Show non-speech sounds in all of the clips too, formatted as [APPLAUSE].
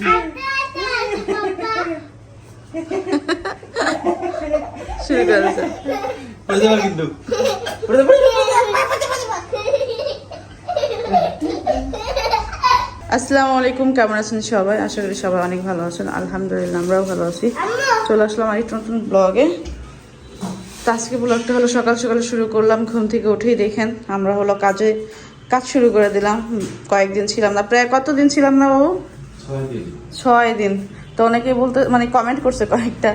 [LAUGHS] শুরু করেছে পড়ে যাবে কিন্তু। আসসালামু আলাইকুম কেমন আছেন সবাই? আশা করি সবাই অনেক ভালো আছেন। আলহামদুলিল্লাহ আমরাও ভালো আছি। চলে আসলাম আরেকটা নতুন ব্লগে। তো আজকে ব্লগটা হলো সকাল সকাল শুরু করলাম ঘুম থেকে উঠেই দেখেন আমরা হলো কাজে কাজ শুরু করে দিলাম। কয়েকদিন ছিলাম না। প্রায় কতদিন ছিলাম না বাবু? ছয় দিন। তো অনেকে বলতে মানে কমেন্ট করছে কয়েকটা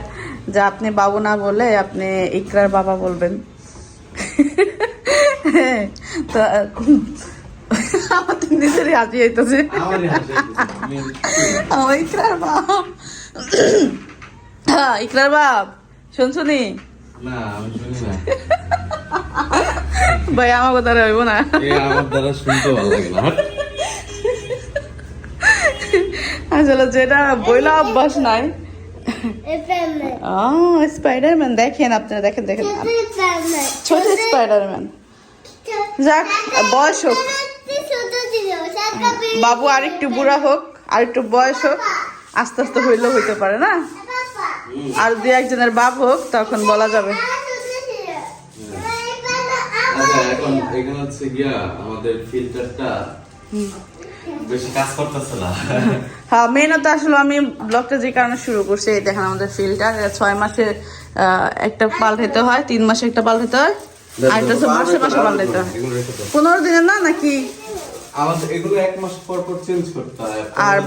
যে আপনি বাবু না বলে আপনি ইকরার বাবা বলবেন। তো আমাদের নিজেরই হাসি হইতেছে। হাসি। আমার ইকরার বাপ। হ্যাঁ ইকরার বাপ শুনছো নি? ভাই আমার কথা হইব না। আমার দ্বারা শুনতে ভালো লাগে না। আসলে যেটা বইলা অভ্যাস নাই। স্পাইডারম্যান দেখেন আপনারা দেখেন দেখেন। ছোট স্পাইডারম্যান যাক বয়স হোক। বাবু আর একটু বুড়া হোক আর একটু বয়স হোক আস্তে আস্তে হইলেও হইতে পারে না? আর দু একজনের বাপ হোক তখন বলা যাবে। আচ্ছা এখন এখানে হচ্ছে গিয়া আমাদের ফিল্টারটা বেশি কাজ করতেছে না। হ্যাঁ মেনত আসলে আমি ব্লগটা যে কারণে শুরু করছি এই দেখেন আমাদের ফিল্টার ছয় মাসে একটা পাল্টাতে হয় তিন মাসে একটা পাল্টাতে হয় আর একটা হচ্ছে মাসে মাসে পাল্টাতে হয়। পনেরো দিনের না নাকি? আর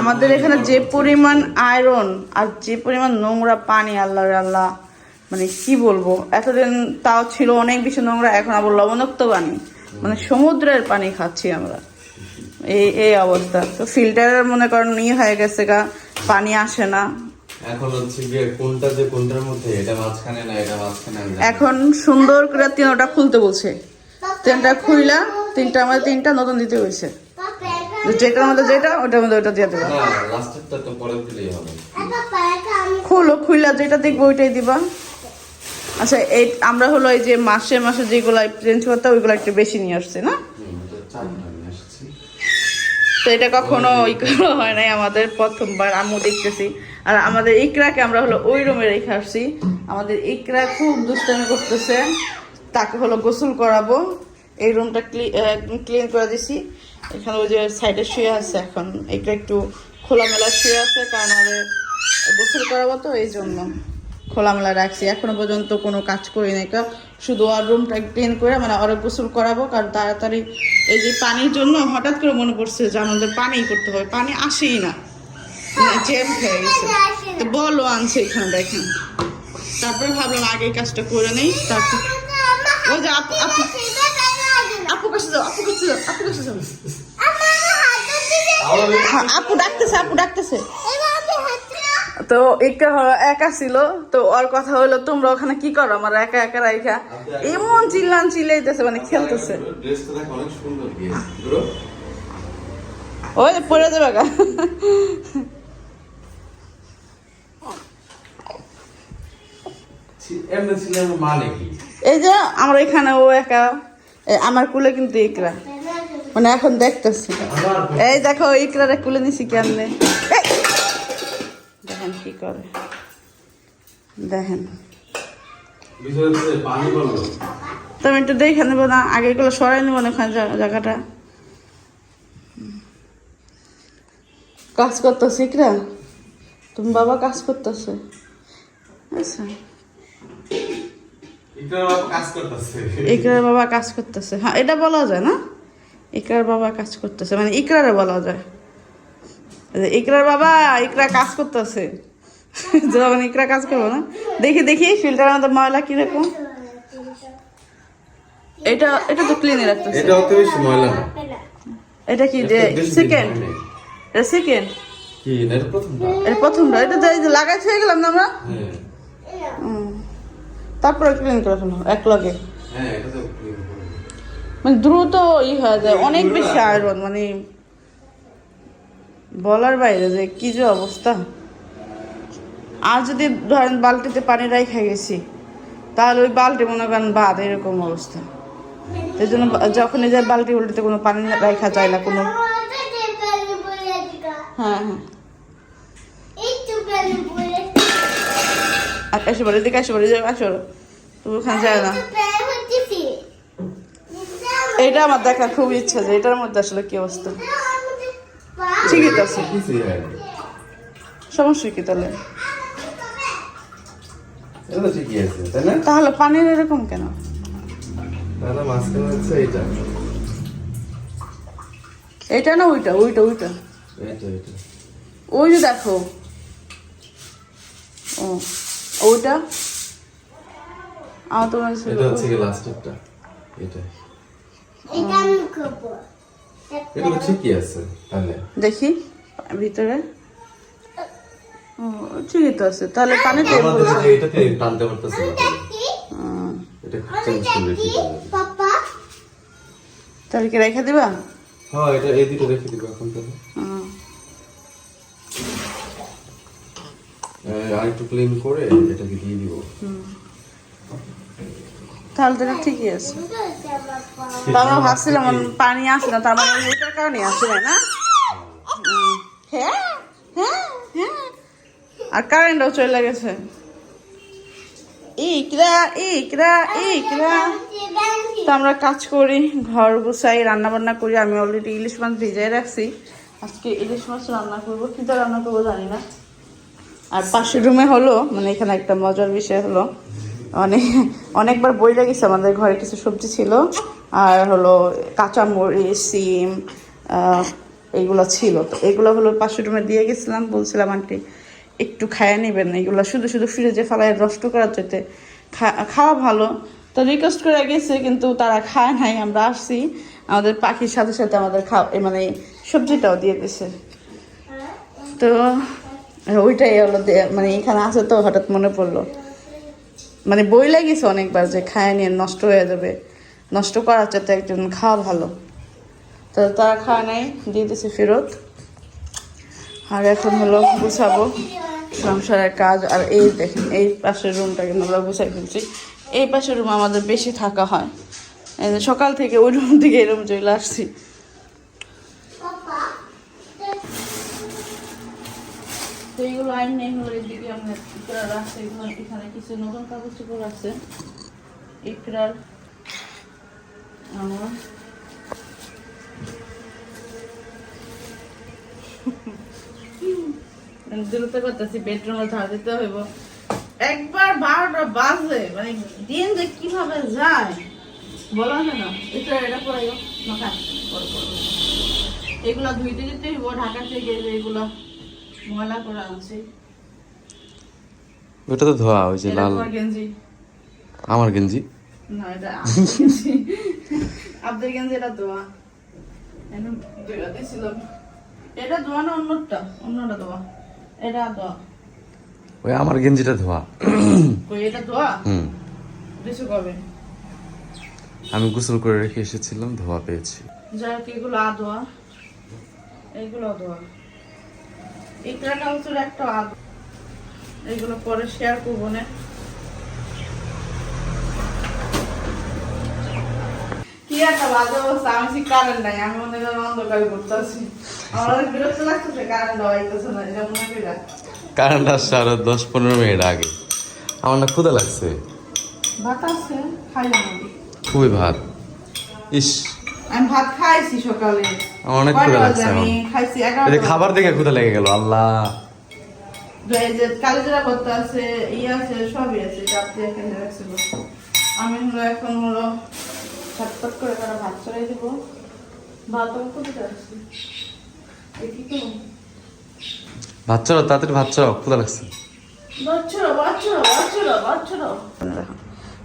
আমাদের এখানে যে পরিমাণ আয়রন আর যে পরিমাণ নোংরা পানি আল্লাহ আল্লাহ মানে কি বলব? এতদিন তাও ছিল অনেক বেশি নোংরা এখন আবার লবণাক্ত পানি মানে সমুদ্রের পানি খাচ্ছি আমরা। এই এই অবস্থা। তো ফিল্টারের মনে করেন ইয়ে হয়ে গেছে গা পানি আসে না। এখন হচ্ছে গিয়ে কোনটা যে কোনটার মধ্যে এটা মাঝখানে না এটা মাঝখানে না। এখন সুন্দর করে তিনটা খুলতে বলছে। তিনটা খুইলা তিনটা আমাদের তিনটা নতুন দিতে হয়েছে। যেটার মধ্যে যেটা ওটার মধ্যে ওটা দিয়ে দেবা। না লাস্টেরটা তো পরে দিলেই হবে। খুলো খুইলা যেটা দেখব ওইটাই দিবা। আচ্ছা এই আমরা হলো এই যে মাসে মাসে যেগুলো চেঞ্জ করতে ওইগুলো একটু বেশি নিয়ে আসছে না হুম, এটা চারটা নিয়ে আসছি তো এটা কখনো ওই করা হয় নাই আমাদের প্রথমবার আম্মু দেখতেছি। আর আমাদের ইকরাকে আমরা হলো ওই রুমে রেখে আসছি। আমাদের ইকরা খুব দুষ্টামি করতেছে। তাকে হলো গোসল করাবো। এই রুমটা ক্লিন করে দিছি। এখানে ওই যে সাইডে শুয়ে আছে এখন। ইকরা একটু খোলামেলা শুয়ে আছে কারণ আমাদের গোসল করাবো তো এই জন্য। খোলামেলা রাখছি। এখনও পর্যন্ত কোনো কাজ করি নাই। শুধু আর রুমটা ক্লিন করে মানে ওরা গোসল করাবো কারণ তাড়াতাড়ি এই যে পানির জন্য হঠাৎ করে মনে পড়ছে যে আমাদের পানি করতে হবে। পানি আসেই না। জ্যাম খেয়ে গেছে। তো বলো আনছে এখানে দেখেন। তারপরে ভাবলাম আগে কাজটা করে নেই তারপর ওই যে আপু আপু আপু কাছে যাও আপু কাছে যাও আপু কাছে যাও। আপু ডাকতেছে আপু ডাকতেছে। তো একটা হলো একা ছিল। তো ওর কথা হলো তোমরা ওখানে কি করো? আমার একা একা রাইখা। এমন চিল্লান চিল্লাইতেছে মানে খেলতেছে। ওই পড়ে যাবে গা। এই যে আমরা এখানে ও একা আমার কুলে কিন্তু ইকরা। মানে এখন দেখতেছি। এই দেখো ইকরারে কুলে নিছি কেমনে! দেখেন কি করে? দেখেন। তুমি একটু দেখে নেব না আগে এগুলো সরাই নেব না ওখানে জায়গাটা। কাজ করতেছে ইকরা তুমি বাবা কাজ করতেছে? আচ্ছা। এটা কাজ করতেছে। ইকরার বাবা কাজ করতেছে। হ্যাঁ এটা বলা যায় না? ইকরার বাবা কাজ করতেছে মানে ইকরারে বলা যায়। ইকরার বাবা ইকরা কাজ করতেছে। যখন ইকরা কাজ করব না? দেখি দেখি ফিল্টার আমাদের ময়লা কীরকম। এটা এটা তো ক্লিনে রাখতেছে। এটা অত বেশি ময়লা না। এটা কি সেকেন্ড এটা সেকেন্ড কি প্রথমটা এটা প্রথমটা এটা যে লাগাই হয়ে গেলাম না আমরা? হ্যাঁ। তারপরে ক্লিন করে ফেলো এক লগে। হ্যাঁ এটা তো clean মানে দ্রুত ই হয়ে যায় অনেক বেশি আয়রন মানে বলার বাইরে যে কি যে অবস্থা। আর যদি ধরেন বালতিতে পানি রাখা গেছি, তাহলে ওই বালতি মনে করেন বাদ, এরকম অবস্থা। এই জন্য যখন এই যে বালতি উল্টিতে কোনো পানি রাখা যায় না, কোনো হ্যাঁ হ্যাঁ। আসে বলে দিকে আসে বলে যে আসো তুমি ওখানে যায় না। এটা আমার দেখার খুব ইচ্ছা যে এটার মধ্যে আসলে কি অবস্থা? ঠিকই তো আছে। সমস্যা কি তাহলে? এটা তাহলে পানির এরকম কেন? তাহলে মাঝখানে হচ্ছে এইটা। এটা না ওইটা ওইটা ওইটা? ওই যে দেখো। ও ওইটা? আমার তো মনে হচ্ছে এটা হচ্ছে কি লাস্টেরটা এটা এগুলো ঠিকই আছে তাহলে। দেখি ভিতরে। ও ঠিকই তো আছে তাহলে পানিতে আমাদের যে এটাতে টানতে পারতেছে এটা চেঞ্জ করলে ঠিক হবে তাহলে কি রেখে দিবা? হ্যাঁ এটা এই দুটো রেখে দিব এখন তাহলে। হুম। আহ, আরেকটু ক্লিন করে এটাকে দিয়ে দিব। তাহলে তো ঠিকই আছে। আমরা ভাবছিলাম পানি আসে না তার মানে ওইটার কারণে আসে না, না হ্যাঁ হ্যাঁ হ্যাঁ। আর কারেন্টও চলে গেছে। ইকরা ইকরা ইকরা। তো আমরা কাজ করি ঘর গুছাই রান্না বান্না করি। আমি অলরেডি ইলিশ মাছ ভিজাই রাখছি। আজকে ইলিশ মাছ রান্না করব কিন্তু রান্না করব জানি না। আর পাশের রুমে হলো মানে এখানে একটা মজার বিষয় হলো অনেক অনেকবার বই গেছে আমাদের ঘরে কিছু সবজি ছিল। আর হলো কাঁচামরিচ সিম এইগুলো ছিল। তো এগুলো হলো পাশের রুমে দিয়ে গেছিলাম। বলছিলাম, আন্টি, একটু খায়া নেবেন এগুলো শুধু শুধু ফ্রিজে ফেলায় নষ্ট করার চাইতে খাওয়া ভালো। তো রিকোয়েস্ট করে গেছে, কিন্তু তারা খায় নাই। আমরা আসছি। আমাদের পাখির সাথে সাথে আমাদের খাওয়া মানে সবজিটাও দিয়ে দিছে। তো ওইটাই হলো মানে এখানে আছে তো, হঠাৎ মনে পড়ল। মানে বই লাগিয়েছে অনেকবার যে খায় নিয়ে নষ্ট হয়ে যাবে, নষ্ট করার চাইতে একজন খাওয়া ভালো। তো তারা খাওয়া নাই, দিয়ে দিছে ফেরত। আর এখন হলো গুছাবো সংসারের কাজ। আর এই দেখেন, এই পাশের রুমটা কিন্তু আমরা গুছাই ফেলছি। এই পাশের রুম আমাদের বেশি থাকা হয়। সকাল থেকে ওই রুম থেকে এই চলে আসছি। তো এইগুলো আইন হলো এদিকে আমরা ইকরার আছে, এগুলো এখানে কিছু নতুন কাগজ আছে। ইকরার আমার। দ্রুত করতেছি, বেডরুমে ঝাড় দিতে হইব। একবার বারোটা বাজে মানে দিন যে কীভাবে যায়, বলা যায় না। এটা এটা পরে মাথা। এগুলা ধুইতে দিতে হইব, ঢাকা থেকে এগুলা ময়লা করে আনছি ওটা তো ধোয়া ওই যে লাল। আমার গেঞ্জি? না এটা আব্দের গেঞ্জি। এটা না অন্যটা অন্যটা ওই আমার গেঞ্জিটা ধোয়া। কই এটা দোয়া হুম। দিছো কবে? আমি গোসল করে রেখে এসেছিলাম ধোয়া পেয়েছি। যাই হোক এগুলো আদোয়া এগুলো দোয়া ইকরা কালচুর একটা আদ এগুলো পরে শেয়ার করব না। কি একটা বাজে অবস্থা আমি ঠিক কারেন্ট নাই আমি মনে করেন অন্ধকারে ঘুরতে আছি আমার বিরক্ত লাগতেছে কারেন্ট হওয়াইতেছে না এটা মনে করি কারেন্ট আসছে আরও দশ পনেরো মিনিট আগে। আমার না ক্ষুদা লাগছে। ভাত আছে খুবই ভাত। ইস। আমি ভাত খাইছি সকালে। অনেক ক্ষুধা লাগছে আমি এই খাবার দেখে ক্ষুদা লেগে গেল আল্লাহ। এই যে কালিজিরা ভর্তা আছে আছে সবই আছে চাপ এখানে রাখছিল আমি হলো এখন হলো ছটপট করে তারা ভাত চড়াই দেবো। ভাত আমি কোথায় রাখছি? কি করব ভাত চড়ো তাড়াতাড়ি ভাত চড়ো ক্ষুদা লাগছে।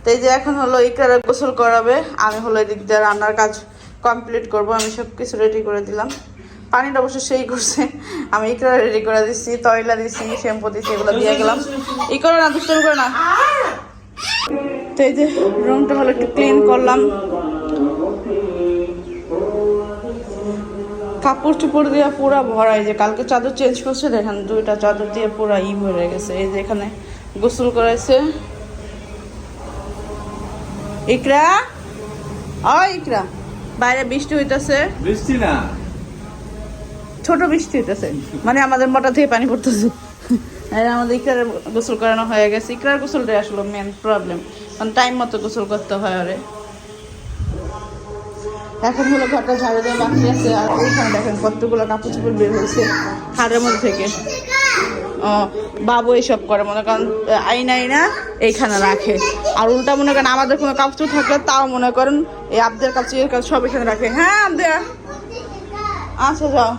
তো এই যে এখন হলো ইকরার গোসল করাবে আমি হলো এদিক দিয়ে রান্নার কাজ কমপ্লিট করব, আমি সব কিছু রেডি করে দিলাম। পানিটা অবশ্য সেই করছে, আমি ইকরা রেডি করে দিচ্ছি তয়লা দিচ্ছি শ্যাম্পু দিচ্ছি এগুলো দিয়ে গেলাম। ই করে না, দুষ্টামি করে না। তো এই যে রুমটা হলো একটু ক্লিন করলাম। কাপড় চোপড় দিয়ে পুরা ভরা যে কালকে চাদর চেঞ্জ করছে, দেখেন দুইটা চাদর দিয়ে পুরা ই ভরে গেছে। এই যে এখানে গোসল করাইছে। ইকরা? ও ইকরা। বাইরে বৃষ্টি হইতাছে। বৃষ্টি না। ছোট বৃষ্টি হইতাছে। মানে আমাদের মোটা থেকে পানি পড়তেছে। আর আমাদের ইকরার গোসল করানো হয়ে গেছে। ইকরার গোসলটাই আসলে মেন প্রবলেম কারণ টাইম মতো গোসল করতে হয় ওরে। এখন হলো ঘরটা ঝাড়ু দেওয়া বাকি আছে। আর ওইখানে দেখেন কতগুলো কাপড় চোপড় বের হয়েছে। হাড়ের মধ্যে থেকে। বাবু এইসব করে, মনে করেন আইনা আইনা এইখানে রাখে। আর উল্টা মনে করেন, আমাদের কোনো কাপড় চোপড় থাকলে তাও মনে করেন, এই আবদের কাছে সব এখানে রাখে। হ্যাঁ আবদে। আচ্ছা যাও।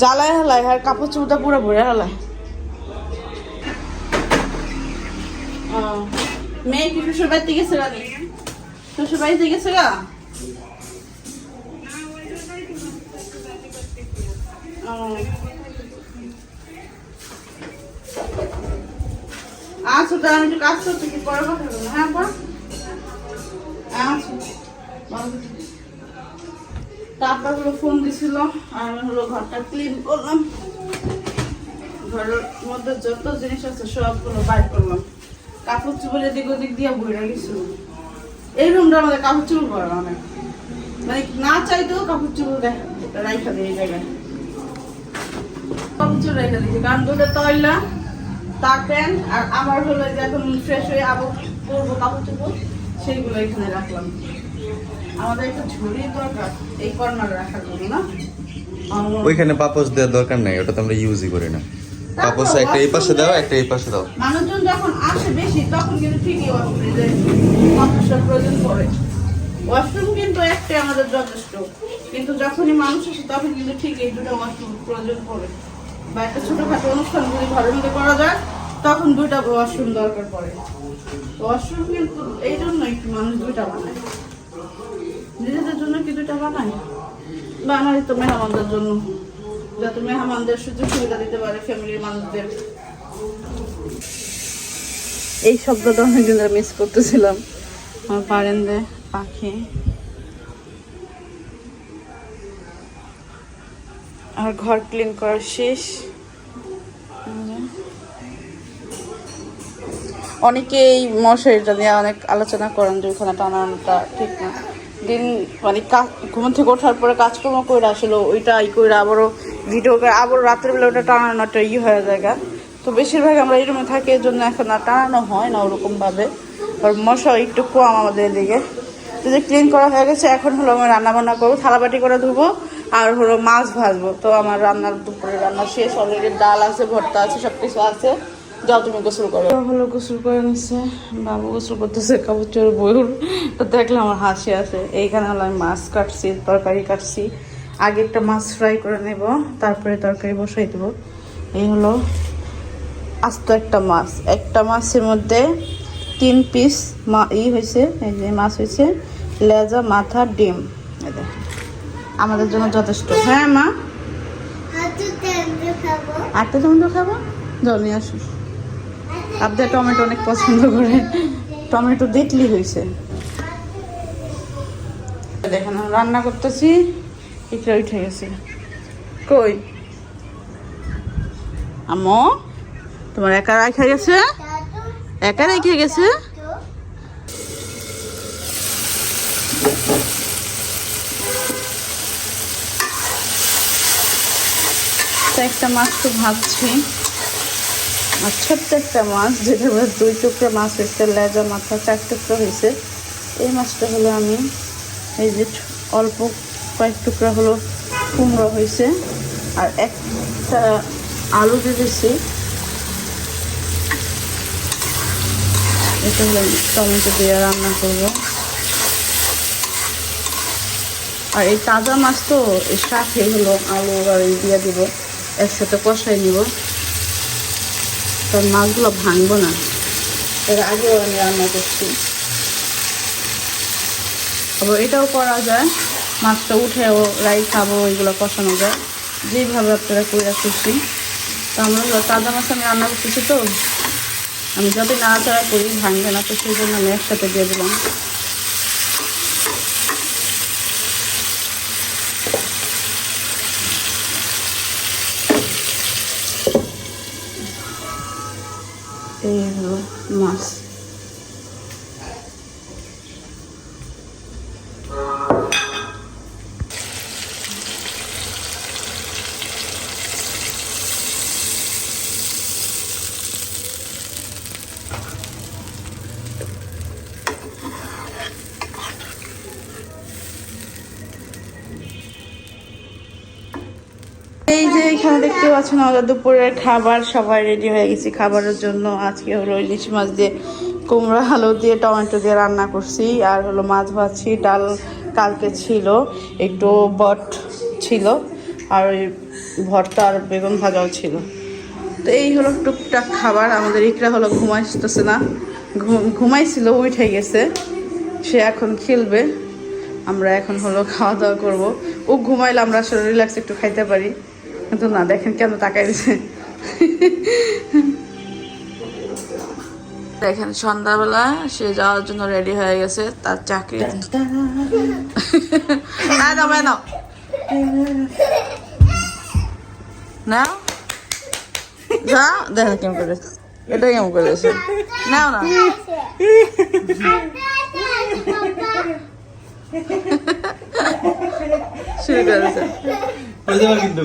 জ্বালায় হেলায়, আর কাপড় চোপড়টা পুরো ভরে হেলায়। মেয়ে কি শ্বশুর বাড়িতে গেছে শ্বশুর বাড়িতে গেছে গা? ও। আচ্ছা তাহলে আমি কাজ করতে কি পরে কথা বলব? হ্যাঁ পর। আচ্ছা। তারপর হলো ফোন দিছিল, আর আমি হলো ঘরটা ক্লিন করলাম। ঘরের মধ্যে যত জিনিস আছে সবগুলো বাইর করলাম। কাপড় চুপড় এদিক ওদিক দিয়ে বইরা গেছিল এই রুমটা আমাদের কাপড় চুপড় করে অনেক মানে না চাইতেও কাপড় চুপড় দেখা রাইখা দিয়ে এই জায়গায়। রেখে দিয়েছি। কারণ দুটো তার প্যান্ট আর আমার হলো যে এখন ফ্রেশ হয়ে আবার পরবো কাপড় চুপড় সেইগুলো এখানে রাখলাম। আমাদের একটা ঝুড়ি দরকার এই কর্নারে রাখার জন্য না? ওইখানে পাপোস দেওয়ার দরকার নাই ওটা তো আমরা ইউজই করি না। পাপোস একটা এই পাশে দাও একটা এই পাশে দাও। মানুষজন যখন আসে বেশি তখন কিন্তু ঠিকই প্রয়োজন পড়ে। ওয়াশরুম কিন্তু একটাই আমাদের যথেষ্ট। কিন্তু যখনই মানুষ আসে তখন কিন্তু ঠিক এই দুটো ওয়াশরুম প্রয়োজন পড়ে। বা একটা ছোটখাটো অনুষ্ঠান যদি ঘরের মধ্যে করা যায়, তখন দুইটা ওয়াশরুম দরকার পড়ে। ওয়াশরুম কিন্তু এই জন্য একটু মানুষ দুইটা বানায়। নিজেদের জন্য কি দুইটা বানায়? বানাই তো মেহমানদের জন্য। যাতে মেহমানদের সুযোগ সুবিধা দিতে পারে ফ্যামিলির মানুষদের। এই শব্দটা অনেকদিন মিস করতেছিলাম। আমার বারেন্দে পাখি। আর ঘর ক্লিন করা শেষ। অনেকেই মশারিটা নিয়ে অনেক আলোচনা করেন যে ওখানে টানানোটা ঠিক না। দিন মানে ঘুম থেকে ওঠার পরে কাজকর্ম করে আসলে ওইটা ই করে আবারও ভিডিও করে, আবারও রাত্রেবেলা ওটা টানানোটা ই হয়ে যায় গা। তো বেশিরভাগ আমরা এই রুমে থাকি এর জন্য এখন আর টানানো হয় না ওরকমভাবে। আর মশা একটু কম আমাদের এদিকে। তো যে ক্লিন করা হয়ে গেছে, এখন হলো আমি রান্না বান্না করব, থালাবাটি করে ধুবো আর হলো মাছ ভাজবো। তো আমার রান্নার দুপুরে রান্না শেষ অলরেডি ডাল আছে, ভর্তা আছে সব কিছু আছে। যাও তুমি গোসল করো। হলো গোসল করে নিচ্ছে বাবু গোসল করতেছে কাপড় বইর তো দেখলে আমার হাসি আছে। এইখানে হলো আমি মাছ কাটছি, তরকারি কাটছি। আগে একটা মাছ ফ্রাই করে নেব, তারপরে তরকারি বসাই দেবো। এই হলো আস্ত একটা মাছ। একটা মাছের মধ্যে তিন পিস মা ই হয়েছে, এই যে মাছ হয়েছে, লেজা, মাথা, ডিম। দেখেন। আমাদের জন্য যথেষ্ট। হ্যাঁ মা? আটটা টমেটো খাব? জল নিয়ে আসো। আপনার টমেটো অনেক পছন্দ করে। টমেটো দেখলি হয়েছে। দেখেন রান্না করতেছি। এটা উঠে গেছে। কই? আমো তোমার একা রাখা গেছে? একা রেখে গেছে? একটা মাছ তো ভাবছি। আর ছোট্ট একটা মাছ, যেটা দুই টুকরো মাছ হয়েছে লেজা মাথা, চার টুকরো হয়েছে। এই মাছটা হলো আমি, এই যে অল্প কয়েক টুকরা হলো কুমড়ো হয়েছে। আর একটা আলু দিয়ে দিয়েছি। এটা হলো টমেটো দিয়ে রান্না করব। আর এই তাজা মাছ তো সাথে হলো আলু আর এই দিয়ে দিব। একসাথে কষাই নিব। তার মাছগুলো ভাঙবো না। এর আগেও আমি রান্না করছি। আবার এটাও করা যায়। মাছটা উঠেও, রাই খাব, এগুলো কষানো যায়। যেইভাবে আপনারা করে খুশি তো আমরা তাজা মাছ আমি রান্না করতেছি তো। আমি যতই নাড়াচাড়া করি, ভাঙবে না তো, সেই জন্য আমি একসাথে দিয়ে দিলাম এই হলো মাছ এখানে দেখতে পাচ্ছেন আমাদের দুপুরের খাবার সবাই রেডি হয়ে গেছি। খাবারের জন্য আজকে হলো ইলিশ মাছ দিয়ে, কুমড়া, আলু দিয়ে, টমেটো দিয়ে রান্না করছি। আর হলো মাছ ভাজছি ডাল কালকে ছিল, একটু বট ছিল, আর ওই ভর্তা আর বেগুন ভাজাও ছিল। তো এই হলো টুকটাক খাবার, আমাদের ইকরা হলো ঘুমাইতেছে না। ঘুম- ঘুমাইছিল, উঠে গেছে। সে এখন খেলবে। আমরা এখন হলো খাওয়া দাওয়া করব। ও ঘুমাইলে আমরা আসলে রিল্যাক্স একটু খাইতে পারি। কিন্তু না দেখেন কেন তাকাই দিছে দেখেন সন্ধ্যাবেলা সে যাওয়ার জন্য রেডি হয়ে গেছে তার চাকরি হ্যাঁ নাও নাও যা দেখেন কেমন করেছে এটা কেমন করেছে নাও না শুরু করেছে কিন্তু।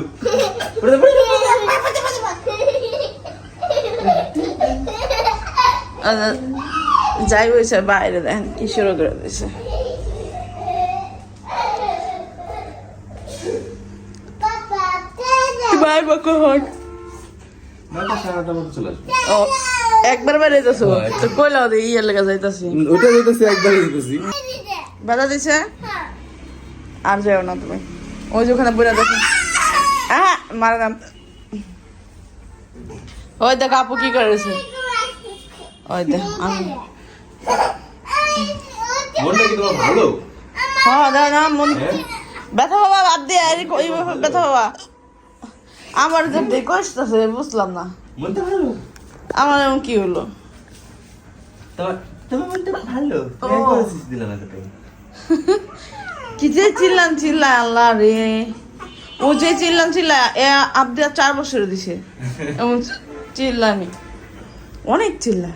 আর যাই বলছে বাইরে দেখেন কি শুরু করে দিয়েছে। একবার বাইরে যাইতেছো? তো কইলাও দে ইয়ের লেগে যাইতাছি। ওটা যেতেছি একবারই যেতেছি বাধা দিছে? আর যাও না তুমি। ওই যে ওখানে বইরা দেখো। আহা মারা নাম ওই দেখ আপু কি করেছে ওই দেখ আমি মনটা কি ভালো? হ্যাঁ দেখ না মন হ্যাঁ? ব্যথা বাবা বাদ দিয়ে এই এই ব্যথা বাবা আমার যে কষ্ট আছে বুঝলাম না। মনটা আমার এমন কি হলো? তোমার তোমার মনটা ভালো। ও। [LAUGHS] কি যে চিল্লান চিল্লা আল্লাহ রে। ও যে চিল্লান চিল্লা এ আবদিয়া চার বছর দিছে। [LAUGHS] এমন চিল্লানি। অনেক চিল্লা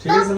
ঠিক আছে